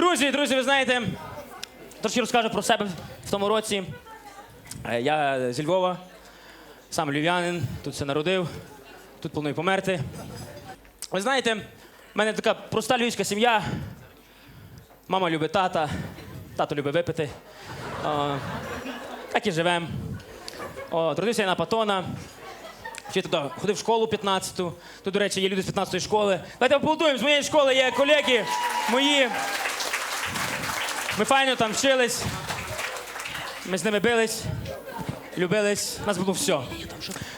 Друзі, друзі, ви знаєте, трошки розкажу про себе в тому році. Е, Я зі Львова, сам львів'янин, тут все народив, тут планую померти. Ви знаєте, в мене така проста львівська сім'я. Мама любить тата, тато любить випити. О, так і живемо. Родився я на Патона. Туди ходив в школу 15-ту. Тут, до речі, є люди з 15-ї школи. Давайте аплодуємо. З моєї школи є колеги мої. Ми файно там вчились. Ми з ними бились, любились. У нас було все. Ви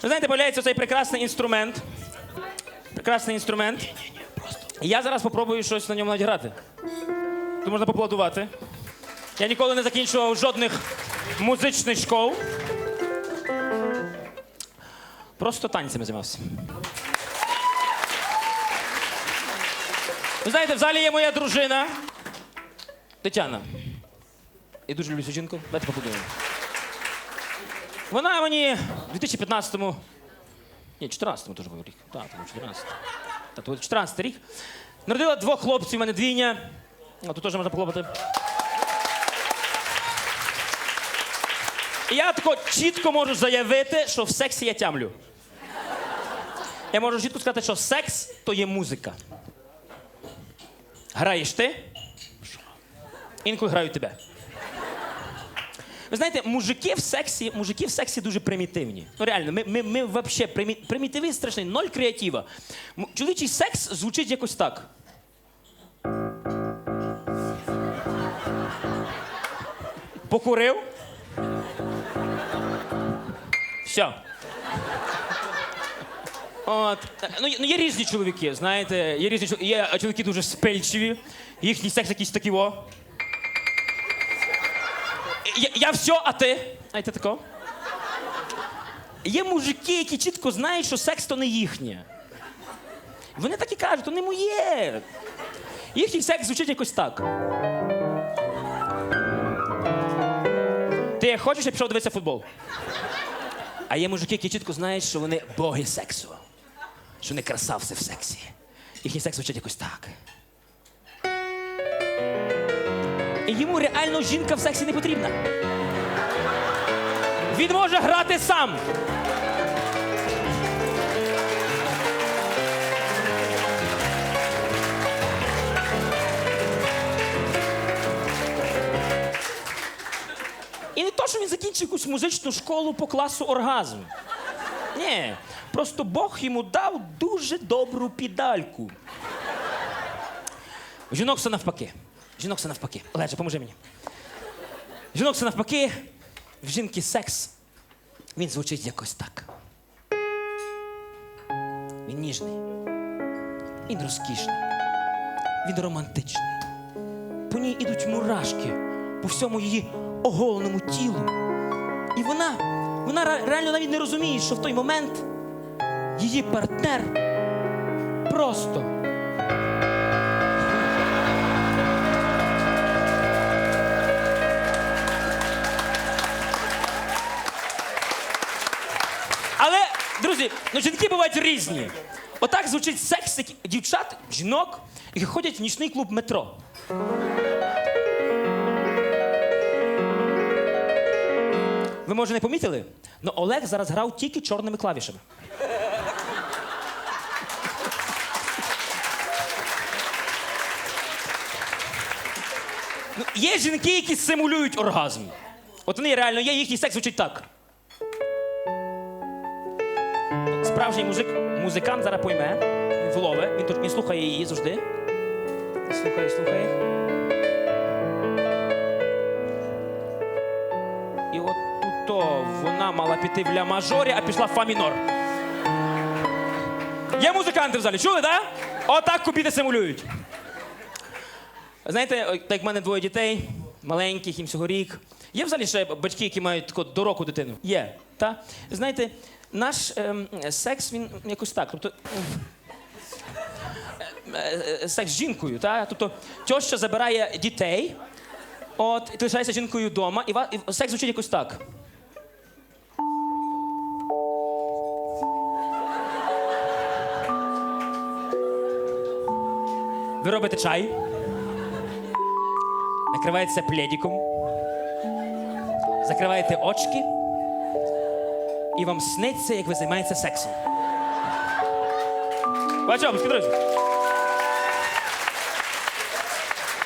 знаєте, появляється цей прекрасний інструмент. Прекрасний інструмент. Я зараз попробую щось на ньому надіграти. Тут можна поаплодувати. Я ніколи не закінчував жодних музичних школ. Просто танцями займався. Ви знаєте, в залі є моя дружина Тетяна. Я дуже люблю цю жінку. Давайте поаплодуємо. Вона мені в 2015-му. Ні, 14-му теж був рік. Так, був 14. Так, був 14 рік. Народила двох хлопців, у мене двійня. А тут теж можна похлопати. І я тако чітко можу заявити, що в сексі я тямлю. Я можу чітко сказати, що секс то є музика. Граєш ти, інколи грають тебе. Ви знаєте, мужики в сексі, мужики в сексі дуже примітивні. Ну реально, ми, ми, ми вообще примі, примітиві страшний, ноль креатива. Чоловічий секс звучить якось так. Покурив. Все. От. Ну, є- ну, є різні чоловіки, знаєте, є різні чоловіки. Є чоловіки дуже спильчиві, їхній секс якийсь такий во. Я, я все, а ти? Знаєте тако? Є мужики, які чітко знають, що секс то не їхнє. Вони так і кажуть, то не моє. Їхній секс звучить якось так. Ти хочеш, я пішов дивитися футбол. А є мужики, які чітко знають, що вони боги сексу. Що вони красавці в сексі. Їхній секс звучить якось так. І йому реально жінка в сексі не потрібна. Він може грати сам. І не то, що він закінчив якусь музичну школу по класу оргазм. Ні, просто Бог йому дав дуже добру підальку. У Жінок все навпаки. Жінок все навпаки. Олеже, поможи мені. Жінок все навпаки. В жінки секс. Він звучить якось так. Він ніжний. Він розкішний. Він романтичний. По ній ідуть мурашки по всьому її оголеному тілу. І вона, вона реально навіть не розуміє, що в той момент її партнер просто. Друзі, ну жінки бувають різні. Отак звучить секс дівчат, жінок, які ходять в нічний клуб метро. Ви може не помітили? але Олег зараз грав тільки чорними клавішами. Ну, є жінки, які симулюють оргазм. От вони реально є, їхній секс звучить так. Справжній музик, музикант зараз пойме, він влове, він, тут- він слухає її завжди. Слухає, слухає. І от тут то вона мала піти в ля мажорі, а пішла в фа мінор. Є музиканти в залі, чули, так? Да? Отак купіти симулюють. Знаєте, так в мене двоє дітей, маленьких, їм всього рік. Є в залі ще батьки, які мають таку до року дитину? Є, та? Знаєте, наш ем, секс, він якось так. Тобто, е, секс з жінкою, та? Тобто тьоща забирає дітей, от, і ти лишаєшся жінкою вдома, і, і секс звучить якось так. Ви робите чай. накриваєте пледиком, закриваєте очки, і вам сниться, як ви займаєтеся сексом. Бачимо, друзі.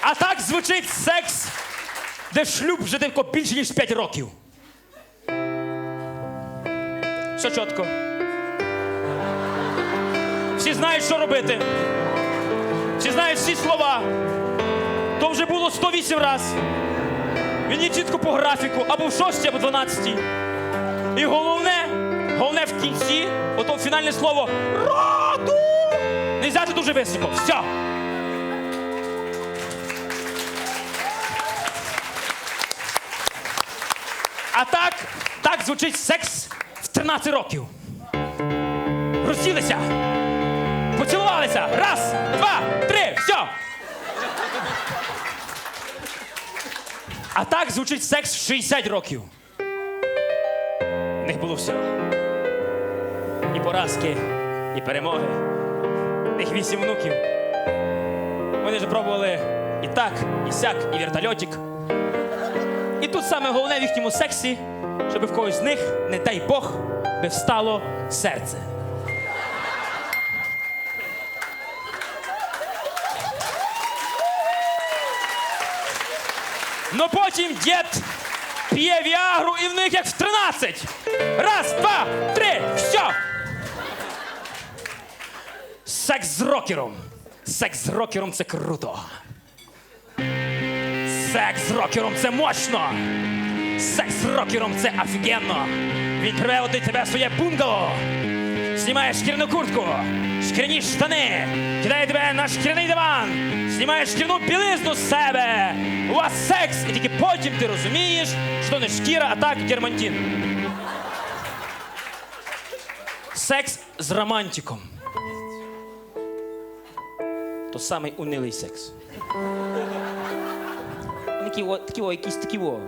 А так звучить секс, де шлюб вже тільки більше, ніж 5 років. Все чітко. Всі знають, що робити. Всі знають всі слова. То вже було 108 разів. Він є чітко по графіку, або в 6, або в 12. І головне, головне в кінці, ото фінальне слово роду. Не взяти дуже високо. Все. А так, так звучить секс в 13 років. Розділися. Поцілувалися. Раз, два, три, все. А так звучить секс в 60 років. В них було все. І поразки, і перемоги. В них вісім внуків. Вони ж пробували і так, і сяк, і вертольотик. І тут саме головне в їхньому сексі, щоб в когось з них, не дай Бог, би встало серце. Ну потім дід п'є віагру і в них як в 13. Раз, два, три, все. Секс з рокером. Секс з рокером це круто. Секс з рокером це мощно. Секс з рокером це офігенно. Він приводить тебе своє бунгало. Знімає шкіряну куртку, шкіряні штани, кидає тебе на шкіряний диван, знімає шкіряну білизну з себе. У вас секс, і тільки потім ти розумієш, що не шкіра, а так дермантин. Секс з романтиком. То самий унилий секс. Такий, о, такий, о, якийсь такий. о.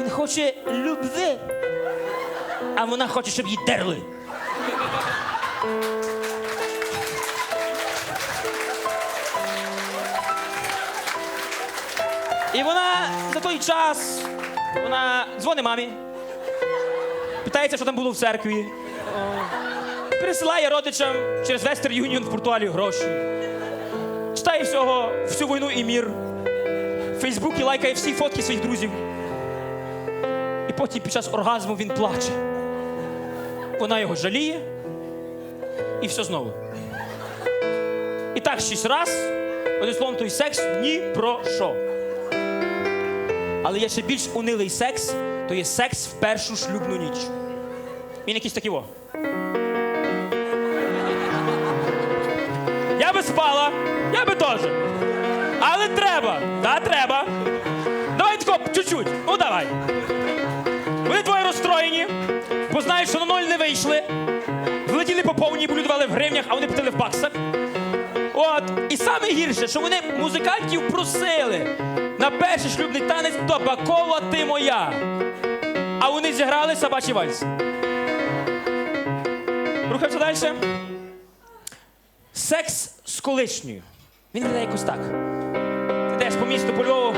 Він хоче любви, а вона хоче, щоб її дерли. І вона за той час вона дзвонить мамі, питається, що там було в церкві. О, Пересилає родичам через Western Union в Португалію гроші. Читає всього, всю війну і мір. В Фейсбуці лайкає всі фотки своїх друзів. І потім під час оргазму він плаче. Вона його жаліє. І все знову. І так шість раз. Одним словом, той секс ні про що. Але є ще більш унилий секс, то є секс в першу шлюбну ніч. Він якийсь такий во. Я би спала, я би теж. Влетіли по повній, болюдували в гривнях, а вони платили в баксах. От. І саме гірше, що вони музикантів просили на перший шлюбний танець Табакова ти моя. А вони зіграли собачий вальс. Рухаємося далі. Секс з колишньою. Він виглядає якось так. Ти йдеш по місту по Львову,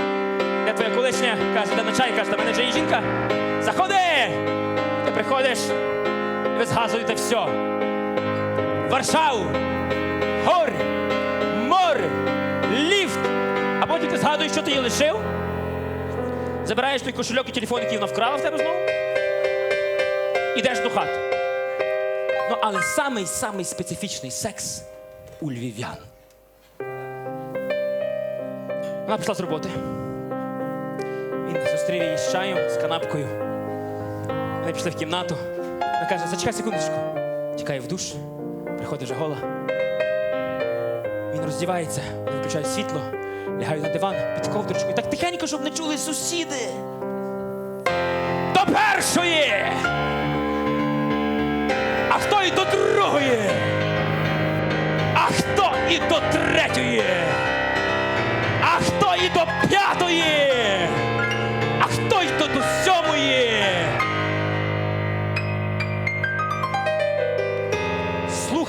де твоя колишня каже, де на чай, каже, та мене вже є жінка. Заходи! Ти приходиш, і ви згадуєте все. Варшаву, гори, море, ліфт. А потім ти згадуєш, що ти її лишив. Забираєш той кошельок і телефон, який вона вкрала в тебе знову. Ідеш до хати. Ну, але самий самий специфічний секс у львів'ян. Вона пішла з роботи. Він зустрів її з чаєм, з канапкою. Вони пішли в кімнату. Вона каже, зачекай секундочку. Тікає в душ, приходить вже гола. Він роздівається, він включає світло, лягають на диван під ковдрочку. І так тихенько, щоб не чули сусіди. До першої! А хто і до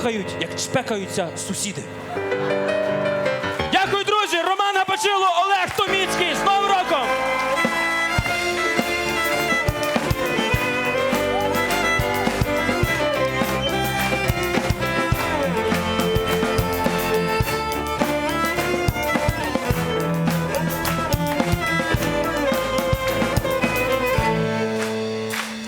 Слухають, як чпекаються сусіди.